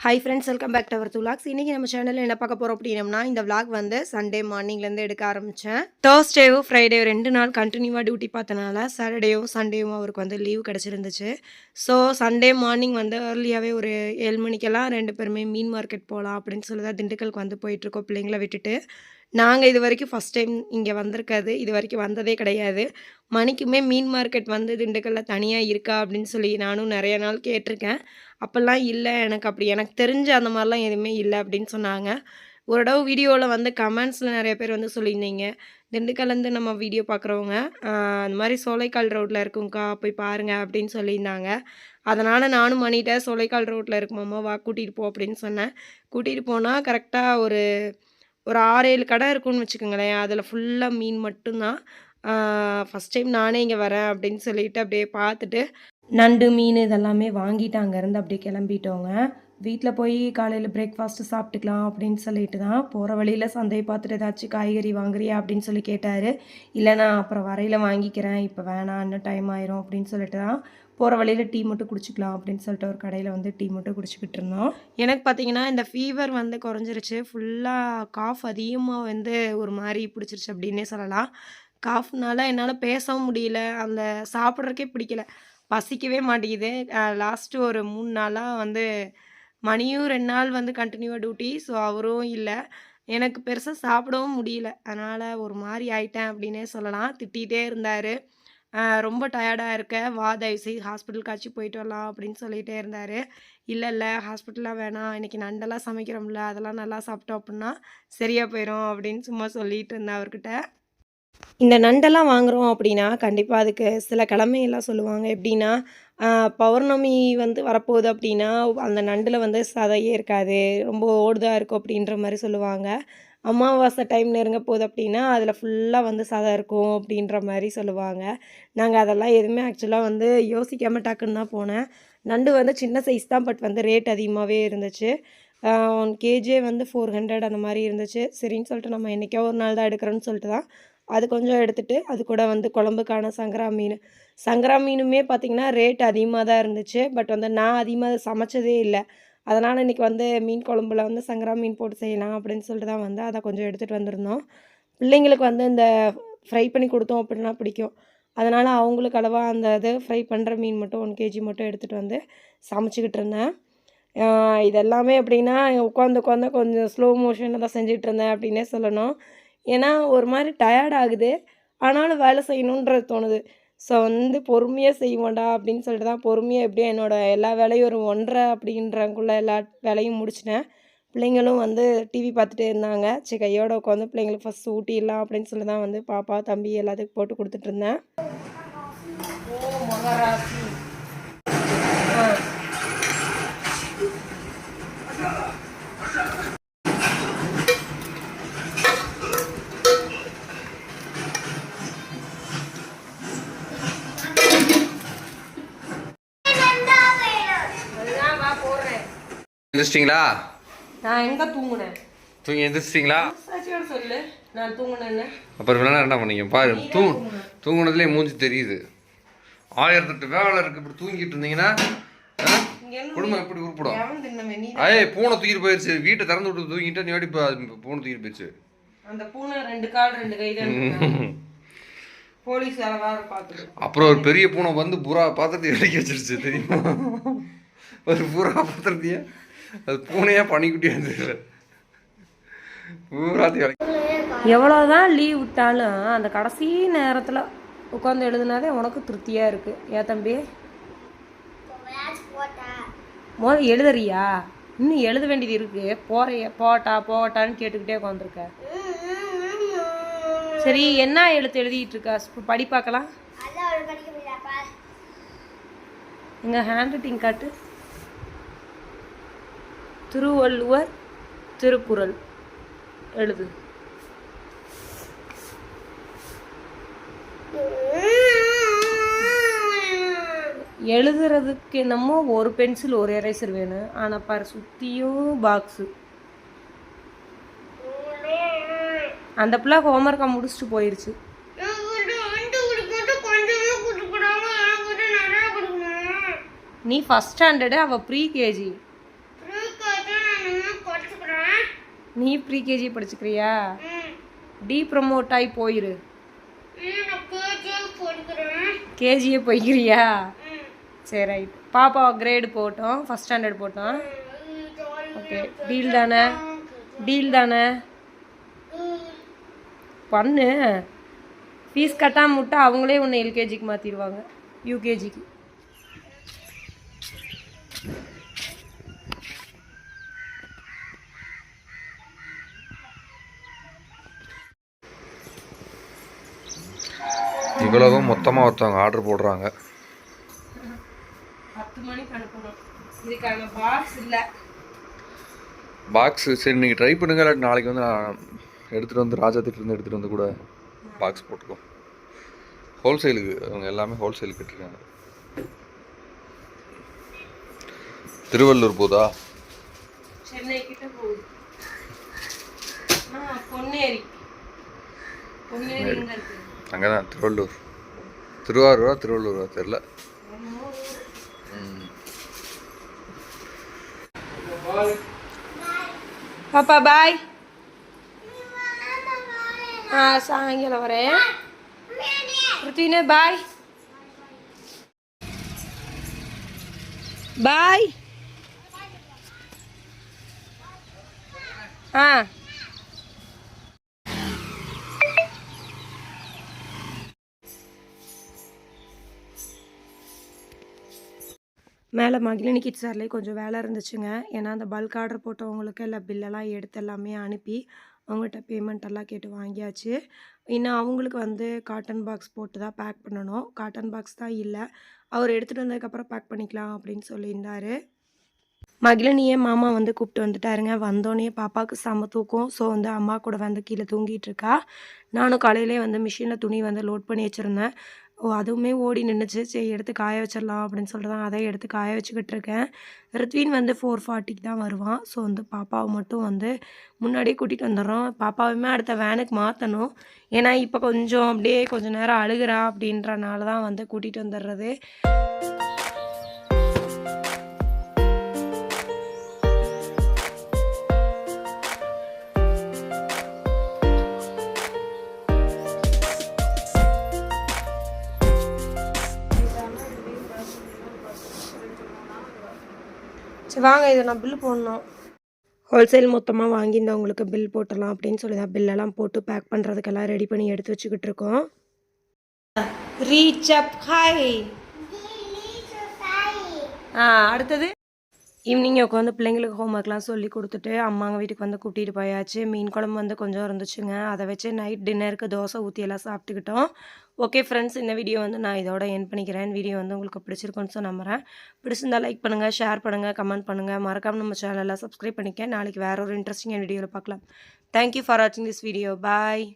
Hi friends welcome back to our vlogs இன்றைக்கி நம்ம சேனலில் என்ன பார்க்க போகிறோம் அப்படின்னம்னா இந்த விளாக் வந்து சண்டே மார்னிங்லேருந்து எடுக்க ஆரம்பித்தேன் தேர்ஸ்டேவும் ஃப்ரைடேவும் ரெண்டு நாள் கண்டினியூவாக டியூட்டி பார்த்தனால சாட்டர்டேவும் சண்டேவும் அவருக்கு வந்து லீவ் கிடச்சிருந்துச்சு. ஸோ சண்டே மார்னிங் வந்து ஏர்லியாகவே ஒரு ஏழு மணிக்கெல்லாம் ரெண்டு பேருமே மீன் மார்க்கெட் போகலாம் அப்படின்னு சொல்லி தான் திண்டுக்கலுக்கு வந்து போயிட்டுருக்கோம் பிள்ளைங்கள விட்டுட்டு. நாங்கள் இது வரைக்கும் ஃபஸ்ட் டைம் இங்கே வந்திருக்காது. இது வரைக்கும் வந்ததே கிடையாது. மணிக்குமே மீன் மார்க்கெட் வந்து திண்டுக்கல்ல தனியாக இருக்கா அப்படின்னு சொல்லி நானும் நிறைய நாள் கேட்டிருக்கேன். அப்போல்லாம் இல்லை எனக்கு அப்படி எனக்கு தெரிஞ்ச அந்த மாதிரிலாம் எதுவுமே இல்லை அப்படின்னு சொன்னாங்க. ஒரு தடவை வீடியோவில் வந்து கமெண்ட்ஸில் நிறைய பேர் வந்து சொல்லியிருந்தீங்க. திண்டுக்கல்லேருந்து நம்ம வீடியோ பார்க்குறவங்க அந்த மாதிரி சோலைக்கால் ரோட்டில் இருக்குங்க்கா போய் பாருங்க அப்படின்னு சொல்லியிருந்தாங்க. அதனால் நானும் பண்ணிட்டேன் சோலைக்கால் ரோட்டில் இருக்குமாம்மா வா கூட்டிகிட்டு போ அப்படின்னு சொன்னேன். கூட்டிகிட்டு போனால் கரெக்டாக ஒரு ஒரு ஆறு ஏழு கடை இருக்குன்னு வச்சுக்கோங்களேன். அதில் ஃபுல்லாக மீன் மட்டும்தான். ஃபஸ்ட் டைம் நானே இங்கே வரேன் அப்படின்னு சொல்லிட்டு அப்படியே பார்த்துட்டு நண்டு மீன் இதெல்லாமே வாங்கிட்டு அங்கேருந்து அப்படியே கிளம்பிட்டோங்க. வீட்டில் போய் காலையில் பிரேக்ஃபாஸ்ட்டு சாப்பிட்டுக்கலாம் அப்படின்னு சொல்லிட்டு தான் போகிற வழியில் சந்தையை பார்த்துட்டு ஏதாச்சும் காய்கறி வாங்குறியா அப்படின்னு சொல்லி கேட்டார். இல்லை நான் அப்புறம் வரையில் வாங்கிக்கிறேன். இப்போ வேணாம் இன்னும் டைம் ஆயிரும் அப்படின்னு சொல்லிட்டு தான் போகிற வழியில் டீ மட்டும் குடிச்சிக்கலாம் அப்படின்னு சொல்லிட்டு ஒரு கடையில் வந்து டீ மட்டும் குடிச்சிக்கிட்டு இருந்தோம். எனக்கு பார்த்தீங்கன்னா இந்த ஃபீவர் வந்து குறைஞ்சிருச்சு. ஃபுல்லாக காஃப் அதிகமாக வந்து ஒரு மாதிரி பிடிச்சிருச்சு அப்படின்னே சொல்லலாம். காஃப்னால என்னால் பேசவும் முடியல. அந்த சாப்பிட்றதுக்கே பிடிக்கல. பசிக்கவே மாட்டேங்குது. லாஸ்ட்டு ஒரு மூணு நாளாக வந்து மணியும் ரெண்டு நாள் வந்து கண்டினியூவாக டியூட்டி ஸோ அவரும் இல்லை. எனக்கு பெருசாக சாப்பிடவும் முடியல. அதனால் ஒரு மாதிரி ஆயிட்டேன் அப்படின்னே சொல்லலாம். திட்டிகிட்டே இருந்தார். ரொம்ப டயர்டாக இருக்க வா தயவுசெய்து ஹாஸ்பிட்டலுக்காச்சும் போயிட்டு வரலாம் அப்படின்னு சொல்லிகிட்டே இருந்தார். இல்லை இல்லை ஹாஸ்பிட்டலாக வேணாம். இன்றைக்கி நண்டெல்லாம் சமைக்கிறோம்ல. அதெல்லாம் நல்லா சாப்பிட்டோம் அப்படின்னா சரியாக போயிடும் அப்படின்னு சும்மா சொல்லிட்டு இருந்தேன் அவர்கிட்ட. இந்த நண்டெல்லாம் வாங்குறோம் அப்படின்னா கண்டிப்பாக அதுக்கு சில கிழமையெல்லாம் சொல்லுவாங்க. எப்படின்னா பௌர்ணமி வந்து வரப்போகுது அப்படின்னா அந்த நண்டில் வந்து சதையே இருக்காது. ரொம்ப ஓடுதாக இருக்கும் அப்படின்ற மாதிரி சொல்லுவாங்க. அமாவாசை டைம் நெருங்க போகுது அப்படின்னா அதில் ஃபுல்லாக வந்து சதை இருக்கும் அப்படின்ற மாதிரி சொல்லுவாங்க. நாங்கள் அதெல்லாம் எதுவுமே ஆக்சுவலாக வந்து யோசிக்காமல் டக்குன்னு தான் போனேன். நண்டு வந்து சின்ன சைஸ் தான் பட் வந்து ரேட் அதிகமாகவே இருந்துச்சு. ஒன் கேஜே வந்து ஃபோர் ஹண்ட்ரட் அந்த மாதிரி இருந்துச்சு. சரின்னு சொல்லிட்டு நம்ம என்றைக்கோ ஒரு நாள் தான் எடுக்கிறோன்னு சொல்லிட்டு தான் அது கொஞ்சம் எடுத்துகிட்டு அது கூட வந்து குழம்புக்கான சங்கரா மீன். சங்கரா மீனுமே பார்த்திங்கன்னா ரேட் அதிகமாக தான் இருந்துச்சு. பட் வந்து நான் அதிகமாக சமைச்சதே இல்லை. அதனால் இன்றைக்கி வந்து மீன் குழம்புல வந்து சங்கரா மீன் போட்டு செய்யலாம் அப்படின்னு சொல்லிட்டு தான் வந்து அதை கொஞ்சம் எடுத்துகிட்டு வந்திருந்தோம். பிள்ளைங்களுக்கு வந்து இந்த ஃப்ரை பண்ணி கொடுத்தோம் அப்படின்னா பிடிக்கும். அதனால் அவங்களுக்கு அளவாக அந்த இது ஃப்ரை பண்ணுற மீன் மட்டும் ஒன் கேஜி மட்டும் எடுத்துகிட்டு வந்து சமைச்சிக்கிட்டு இருந்தேன். இதெல்லாமே எப்படின்னா உட்காந்து உட்காந்து கொஞ்சம் ஸ்லோ மோஷனில் தான் செஞ்சுட்டு இருந்தேன் அப்படின்னே சொல்லணும். ஏன்னா ஒரு மாதிரி டயர்ட் ஆகுது. ஆனாலும் வேலை செய்யணுன்றது தோணுது. ஸோ வந்து பொறுமையாக செய்வோம்டா அப்படின்னு சொல்லிட்டு தான் பொறுமையாக எப்படியோ என்னோடய எல்லா வேலையும் ஒரு ஒன்றரை அப்படின்றக்குள்ளே எல்லா வேலையும் முடிச்சிட்டேன். பிள்ளைங்களும் வந்து டிவி பார்த்துட்டே இருந்தாங்க. சரி கையோட உட்காந்து பிள்ளைங்களுக்கு ஃபஸ்ட் ஊட்டிடலாம் அப்படின்னு சொல்லி தான் வந்து பாப்பா தம்பி எல்லாத்துக்கும் போட்டு கொடுத்துட்ருந்தேன் எந்திரிச்சிட்டிங்களா? நான் எங்கே தூங்குனேன்? தூங்கி எந்திரிச்சிட்டிங்களா? சச்சியோட சொல்லு நான் தூங்குனேன்னு. அப்புறம் நேரம் என்ன பண்ணீங்க? பாரு தூ தூங்குனதுலேயே மூஞ்சி தெரியுது. ஆயிரத்தெட்டு வேலை இருக்கு இப்படி தூங்கிட்டு இருந்தீங்கன்னா குடும்பம் எப்படி உருப்படும்? ஏய் பூனை தூக்கிட்டு போயிருச்சு. வீட்டை திறந்து விட்டு தூங்கிட்டு நீ இப்போ பூனை தூக்கிட்டு போயிருச்சு. அந்த பூனை ரெண்டு கால் ரெண்டு கை. போலீஸ் அப்புறம் ஒரு பெரிய பூனை வந்து புறா பாத்திரத்தை இறக்கி வச்சிருச்சு தெரியுமா? ஒரு புறா பாத்திரத்தையே. அது பூனையா பனிக்குட்டியா இருந்துச்சு பூராத்தையும் இறக்கி எவ்வளோதான் லீவ் விட்டாலும் அந்த கடைசி நேரத்தில் உட்காந்து எழுதுனாதே உனக்கு திருப்தியாக இருக்கு. ஏன் தம்பி? மொத எழுதுறியா? இன்னும் எழுத வேண்டியது இருக்கு. போறிய போட்டா போகட்டான்னு கேட்டுக்கிட்டே உட்காந்துருக்க சரி என்ன எழுத்து எழுதிட்டு இருக்கா? இப்ப படி பார்க்கலாம் எங்க ஹேண்ட் ரைட்டிங் காட்டு. திருவள்ளுவர் திருக்குறள். எழுது. எழுதுறதுக்கு என்னமோ ஒரு பென்சில் ஒரு எரேசர் வேணும். ஆனால் பாரு சுற்றியும் பாக்ஸு அந்த பிள்ளை ஹோம்ஒர்க்கை முடிச்சுட்டு போயிடுச்சு நீ ஃபஸ்ட் ஸ்டாண்டர்டு அவள் ப்ரீ கேஜி நீ ப்ரீகேஜி படிச்சுக்கிறியா? டி ப்ரமோட் ஆகி போயிரு. கேஜியே போய்க்கிறியா? சரி ரைட். பாப்பா கிரேடு போட்டோம் ஃபஸ்ட் ஸ்டாண்டர்ட் போட்டோம். ஓகே. டீல் தானே? டீல் தானே? பண்ணு. ஃபீஸ் கட்டாமல் விட்டா அவங்களே உன்னை எல்கேஜிக்கு மாற்றிடுவாங்க யூகேஜிக்கு இவ்வளவும் மொத்தமாக ஒருத்தவங்க ஆர்டர் போடுறாங்க. பாக்ஸ் சரி நீங்கள் ட்ரை பண்ணுங்க இல்லாட்டி நாளைக்கு வந்து நான் எடுத்துகிட்டு வந்து ராஜாத்திட்டு இருந்து எடுத்துகிட்டு வந்து கூட பாக்ஸ் போட்டுக்கோ. ஹோல்சேலுக்கு அவங்க எல்லாமே ஹோல்சேலுக்கு கட்டிருக்காங்க. திருவள்ளூர் போதா? சென்னை கிட்ட போகுது பொன்னேரி. பொன்னேரி அங்கே தான் திருவள்ளூர். திருவாரூரா திருவள்ளூரா தெரில பாப்பா பாய். ஆ சாயங்காலம் வரேன். ருத்தினே பாய். பாய். ஆ. மேலே மகிழினி கிட் சார்லேயே கொஞ்சம் வேலை இருந்துச்சுங்க. ஏன்னா அந்த பல்க் ஆர்டர் போட்டவங்களுக்கு எல்லாம் பில்லெல்லாம் எடுத்து எல்லாமே அனுப்பி அவங்ககிட்ட பேமெண்ட் எல்லாம் கேட்டு வாங்கியாச்சு. இன்னும் அவங்களுக்கு வந்து காட்டன் பாக்ஸ் போட்டு தான் பேக் பண்ணணும். காட்டன் பாக்ஸ் தான் இல்லை. அவர் எடுத்துகிட்டு வந்ததுக்கப்புறம் பேக் பண்ணிக்கலாம் அப்படின்னு சொல்லியிருந்தார். மகிழினியே மாமா வந்து கூப்பிட்டு வந்துட்டாருங்க. வந்தோடனே பாப்பாவுக்கு சம தூக்கம். ஸோ வந்து அம்மா கூட வந்து கீழே தூங்கிட்டு இருக்கா. நானும் காலையிலே வந்து மிஷினில் துணி வந்து லோட் பண்ணி வச்சுருந்தேன். ஓ அதுவுமே ஓடி நின்றுச்சு சரி எடுத்து காய வச்சிடலாம் அப்படின்னு சொல்லிட்டு தான் அதை எடுத்து காய வச்சுக்கிட்டு இருக்கேன். ரித்வின் வந்து ஃபோர் ஃபார்ட்டிக்கு தான் வருவான். ஸோ வந்து பாப்பாவை மட்டும் வந்து முன்னாடியே கூட்டிகிட்டு வந்துடுறோம். பாப்பாவுமே அடுத்த வேனுக்கு மாற்றணும் ஏன்னா இப்போ கொஞ்சம் அப்படியே கொஞ்சம் நேரம் அழுகிறா அப்படின்றனால தான் வந்து கூட்டிகிட்டு வந்துடுறது. வாங்க இதை நான் பில் போடணும். ஹோல்சேல் மொத்தமாக வாங்கியிருந்தவங்களுக்கு பில் போட்டுடலாம் அப்படின்னு சொல்லி தான் பில்லெல்லாம் போட்டு பேக் பண்ணுறதுக்கெல்லாம் ரெடி பண்ணி எடுத்து வச்சுக்கிட்டு இருக்கோம். ரீச் அப் ஹாய் ஆ அடுத்தது? ஈவினிங் உட்காந்து பிள்ளைங்களுக்கு ஹோம் ஒர்க்லாம் சொல்லி கொடுத்துட்டு அம்மாங்க வீட்டுக்கு வந்து கூட்டிகிட்டு போயாச்சு. மீன் குழம்பு வந்து கொஞ்சம் இருந்துச்சுங்க. அதை வச்சு நைட் டின்னருக்கு தோசை ஊற்றி எல்லாம் சாப்பிட்டுக்கிட்டோம். ஓகே ஃப்ரெண்ட்ஸ் இந்த வீடியோ வந்து நான் இதோட என் பண்ணிக்கிறேன். வீடியோ வந்து உங்களுக்கு பிடிச்சிருக்குன்னு சொல்லி நம்புகிறேன் பிடிச்சிருந்தா லைக் பண்ணுங்கள் ஷேர் பண்ணுங்கள் கமெண்ட் பண்ணுங்கள் மறக்காம நம்ம சேனலில் சப்ஸ்கிரைப் பண்ணிக்க. நாளைக்கு வேறு ஒரு இன்ட்ரெஸ்டிங்கான வீடியோவில் பார்க்கலாம். தேங்க்யூ ஃபார் வாட்சிங் திஸ் வீடியோ பாய்